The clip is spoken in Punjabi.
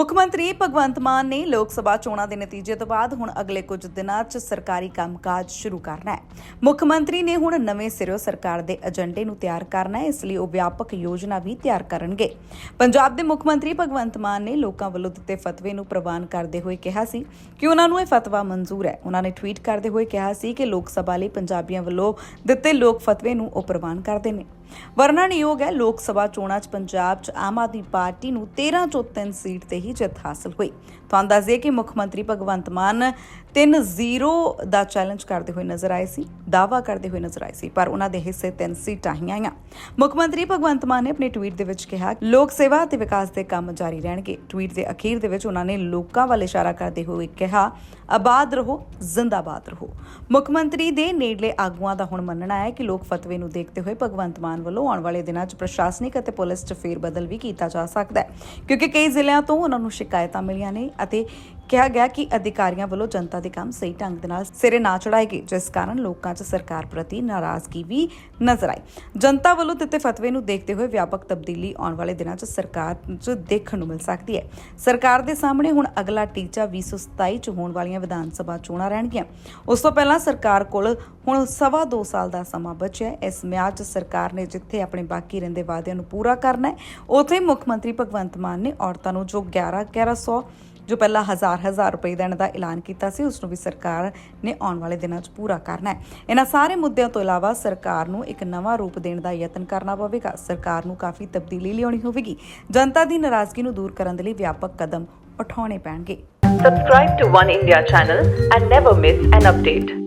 ਮੁੱਖ ਮੰਤਰੀ ਭਗਵੰਤ ਮਾਨ ਨੇ ਲੋਕ ਸਭਾ ਚੋਣਾਂ ਦੇ ਨਤੀਜੇ ਤੋਂ ਬਾਅਦ ਹੁਣ ਅਗਲੇ ਕੁਝ ਦਿਨਾਂ 'ਚ ਸਰਕਾਰੀ ਕੰਮਕਾਜ ਸ਼ੁਰੂ ਕਰਨਾ ਹੈ। ਮੁੱਖ ਮੰਤਰੀ ਨੇ ਹੁਣ ਨਵੇਂ ਸਿਰੋਂ ਸਰਕਾਰ ਦੇ ਏਜੰਡੇ ਨੂੰ ਤਿਆਰ ਕਰਨਾ ਹੈ, ਇਸ ਲਈ ਉਹ ਵਿਆਪਕ ਯੋਜਨਾ ਵੀ ਤਿਆਰ ਕਰਨਗੇ। ਪੰਜਾਬ ਦੇ ਮੁੱਖ ਮੰਤਰੀ ਭਗਵੰਤ ਮਾਨ ਨੇ ਲੋਕਾਂ ਵੱਲੋਂ ਦਿੱਤੇ ਫਤਵੇ ਨੂੰ ਪ੍ਰਵਾਨ ਕਰਦੇ ਹੋਏ ਕਿਹਾ ਸੀ ਕਿ ਉਹਨਾਂ ਨੂੰ ਇਹ ਫਤਵਾ ਮਨਜ਼ੂਰ ਹੈ। ਉਹਨਾਂ ਨੇ ਟਵੀਟ ਕਰਦੇ ਹੋਏ ਕਿਹਾ ਸੀ ਕਿ ਲੋਕ ਸਭਾ ਲਈ ਪੰਜਾਬੀਆਂ ਵੱਲੋਂ ਦਿੱਤੇ ਲੋਕ ਫਤਵੇ ਨੂੰ ਉਹ ਪ੍ਰਵਾਨ ਕਰਦੇ ਨੇ। ਵਰਣਨਯੋਗ ਹੈ, ਲੋਕ ਸਭਾ ਚੋਣਾਂ 'ਚ ਪੰਜਾਬ 'ਚ ਆਮ ਆਦਮੀ ਪਾਰਟੀ ਨੂੰ 13 ਚੋਂ 3 ਸੀਟ ਤੇ ਹੀ ਜਿੱਤ ਹਾਸਲ ਹੋਈ। ਤੁਹਾਨੂੰ ਦੱਸ ਦਈਏ ਕਿ ਮੁੱਖ ਮੰਤਰੀ ਭਗਵੰਤ ਮਾਨ 3-0 ਦਾ ਚੈਲੰਜ ਕਰਦੇ ਹੋਏ ਨਜ਼ਰ ਆਏ ਸੀ, ਦਾਅਵਾ ਕਰਦੇ ਹੋਏ ਨਜ਼ਰ ਆਏ ਸੀ, ਪਰ ਉਹਨਾਂ ਦੇ ਹਿੱਸੇ ਤਿੰਨ ਸੀਟਾਂ ਹੀ ਆਈਆਂ। ਮੁੱਖ ਮੰਤਰੀ ਭਗਵੰਤ ਮਾਨ ਨੇ ਆਪਣੇ ਟਵੀਟ ਦੇ ਵਿੱਚ ਕਿਹਾ, ਲੋਕ ਸੇਵਾ ਅਤੇ ਵਿਕਾਸ ਦੇ ਕੰਮ ਜਾਰੀ ਰਹਿਣਗੇ। ਟਵੀਟ ਦੇ ਅਖੀਰ ਦੇ ਵਿੱਚ ਉਹਨਾਂ ਨੇ ਲੋਕਾਂ ਵੱਲ ਇਸ਼ਾਰਾ ਕਰਦੇ ਹੋਏ ਕਿਹਾ, ਆਬਾਦ ਰਹੋ, ਜ਼ਿੰਦਾਬਾਦ ਰਹੋ। ਮੁੱਖ ਮੰਤਰੀ ਦੇ ਨੇੜਲੇ ਆਗੂਆਂ ਦਾ ਹੁਣ ਮੰਨਣਾ ਹੈ ਕਿ ਲੋਕ ਫਤਵੇ ਨੂੰ ਦੇਖਦੇ ਹੋਏ ਭਗਵੰਤ ਮਾਨ ਵੱਲੋਂ ਆਉਣ ਵਾਲੇ ਦਿਨਾਂ 'ਚ ਪ੍ਰਸ਼ਾਸਨਿਕ ਅਤੇ ਪੁਲਿਸ 'ਚ ਫੇਰ ਬਦਲ ਵੀ ਕੀਤਾ ਜਾ ਸਕਦਾ ਹੈ। ਕਿਉਂਕਿ ਕਈ ਜ਼ਿਲ੍ਹਿਆਂ ਤੋਂ ਉਹਨਾਂ ਨੂੰ ਸ਼ਿਕਾਇਤਾਂ ਮਿਲੀਆਂ ਨੇ ਅਤੇ ਕਿਹਾ ਗਿਆ ਕਿ ਅਧਿਕਾਰੀਆਂ ਵੱਲੋਂ ਜਨਤਾ ਦੇ ਕੰਮ ਸਹੀ ਢੰਗ ਦੇ ਨਾਲ ਸਿਰੇ ਨਾ ਚੜਾਏ ਗਏ ਜਿਸ ਕਾਰਨ ਲੋਕਾਂ 'ਚ ਸਰਕਾਰ ਪ੍ਰਤੀ ਨਾਰਾਜ਼ਗੀ ਵੀ ਨਜ਼ਰ ਆਈ। ਜਨਤਾ ਵੱਲੋਂ ਦਿੱਤੇ ਫਤਵੇ ਨੂੰ ਦੇਖਦੇ ਹੋਏ ਵਿਆਪਕ ਤਬਦੀਲੀ ਆਉਣ ਵਾਲੇ ਦਿਨਾਂ 'ਚ ਸਰਕਾਰ 'ਚ ਦੇਖਣ ਨੂੰ ਮਿਲ ਸਕਦੀ ਹੈ। ਸਰਕਾਰ ਦੇ ਸਾਹਮਣੇ ਹੁਣ ਅਗਲਾ ਟੀਚਾ 2027 'ਚ ਹੋਣ ਵਾਲੀਆਂ ਵਿਧਾਨ ਸਭਾ ਚੋਣਾਂ ਰਹਿਣਗੀਆਂ। ਉਸ ਤੋਂ ਪਹਿਲਾਂ ਸਰਕਾਰ ਕੋਲ ਹੁਣ ਸਵਾ ਦੋ ਸਾਲ ਦਾ ਸਮਾਂ ਬਚਿਆ ਇਸ ਮਿਆਦ 'ਚ ਸਰਕਾਰ ਨੇ ਜਿੱਥੇ ਆਪਣੇ ਬਾਕੀ ਰਹਿੰਦੇ ਵਾਅਦਿਆਂ ਨੂੰ ਪੂਰਾ ਕਰਨਾ ਹੈ, ਉੱਥੇ ਮੁੱਖ ਮੰਤਰੀ ਭਗਵੰਤ ਮਾਨ ਨੇ ਔਰਤਾਂ ਨੂੰ ਜੋ 11 1100 ਜੋ ਪਹਿਲਾਂ ਹਜ਼ਾਰ ਹਜ਼ਾਰ ਰੁਪਏ ਦੇਣ ਦਾ ਐਲਾਨ ਕੀਤਾ ਸੀ ਉਸ ਨੂੰ ਵੀ ਸਰਕਾਰ ਨੇ ਆਉਣ ਵਾਲੇ ਦਿਨਾਂ 'ਚ ਪੂਰਾ ਕਰਨਾ ਹੈ। ਇਹਨਾਂ ਸਾਰੇ ਮੁੱਦਿਆਂ ਤੋਂ ਇਲਾਵਾ ਸਰਕਾਰ ਨੂੰ ਇੱਕ ਨਵਾਂ ਰੂਪ ਦੇਣ ਦਾ ਯਤਨ ਕਰਨਾ ਪਵੇਗਾ। ਸਰਕਾਰ ਨੂੰ ਕਾਫੀ ਤਬਦੀਲੀ ਲਿਆਉਣੀ ਹੋਵੇਗੀ। ਜਨਤਾ ਦੀ ਨਾਰਾਜ਼ਗੀ ਨੂੰ ਦੂਰ ਕਰਨ ਦੇ ਲਈ ਵਿਆਪਕ ਕਦਮ ਉਠਾਉਣੇ ਪੈਣਗੇ। Subscribe to One India channel and never miss an update.